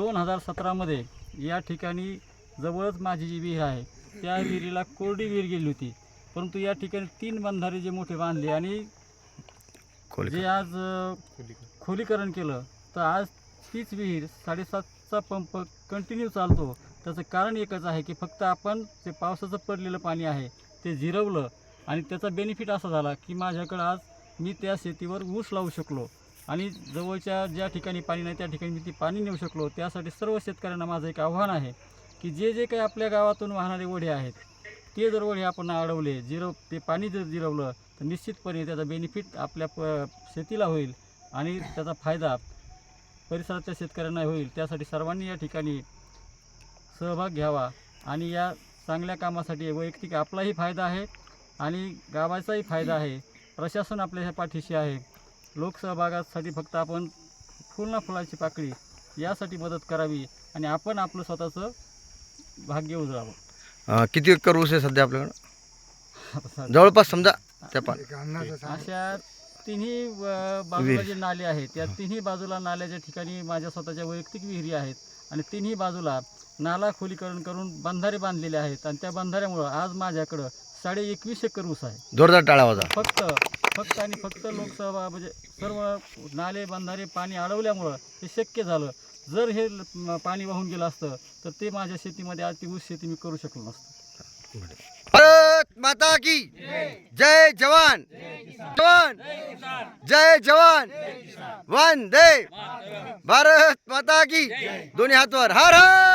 दोन हजार सतरामध्ये या ठिकाणी जवळच माझी जी विहीर आहे त्या विहिरीला कोरडी विहीर गेली होती. परंतु या ठिकाणी तीन बंधारे जे मोठे बांधले आणि जे आज खोलीकरण केलं तर आज तीच विहीर साडेसातचा पंप कंटिन्यू चालतो. त्याचं कारण एकच आहे की फक्त आपण जे पावसाचं पडलेलं पाणी आहे ते जिरवलं आणि त्याचा बेनिफिट असा झाला की माझ्याकडं आज मी त्या शेतीवर ऊस लावू शकलो. आणि जवळच्या ज्या ठिकाणी पाणी नाही त्या ठिकाणी मी ती पाणी नेऊ शकलो त्यासाठी सर्व शेतकऱ्यांना माझं एक आव्हान आहे की जे जे काही आपल्या गावातून वाहणारे ओढे आहेत ते जर ओढे आपण अडवले जिरव ते पाणी जर जिरवलं तर निश्चितपणे त्याचा बेनिफिट आपल्या प शेतीला होईल आणि त्याचा फायदा परिसराच्या शेतकऱ्यांना होईल. त्यासाठी सर्वांनी या ठिकाणी सहभाग घ्यावा आणि या चांगल्या कामासाठी वैयक्तिक आपलाही फायदा आहे आणि गावाचाही फायदा आहे. प्रशासन आपल्या ह्या पाठीशी आहे. लोकसहभागासाठी फक्त आपण फुल ना फुलाची पाकळी यासाठी मदत करावी आणि आपण आपलं स्वतःचं भाग्य उजळावं. अं, किती एकर ऊस आहे सध्या आपल्याकडं? जवळपास समजा त्या अशा तिन्ही अ, बाजूला जे नाले आहेत त्या तिन्ही बाजूला नाल्याच्या ठिकाणी माझ्या स्वतःच्या वैयक्तिक विहिरी आहेत आणि तिन्ही बाजूला नाला खोलीकरण करून बंधारे बांधलेले आहेत आणि त्या बंधाऱ्यामुळं आज माझ्याकडं साडे एकवीस एकर ऊस आहे. जोरदार टाळा वाजा फक्त फक्त आणि फक्त लोकसभा म्हणजे सर्व नाले बंधारे पाणी अडवल्यामुळं हे शक्य झालं. जर हे पाणी वाहून गेलं असतं तर ते माझ्या शेतीमध्ये आज ऊस शेती मी करू शकलो नसतो. भारत माता की जय जवान जवान जय जवान वंदे भारत माता की दोन्ही हातवर हर हर!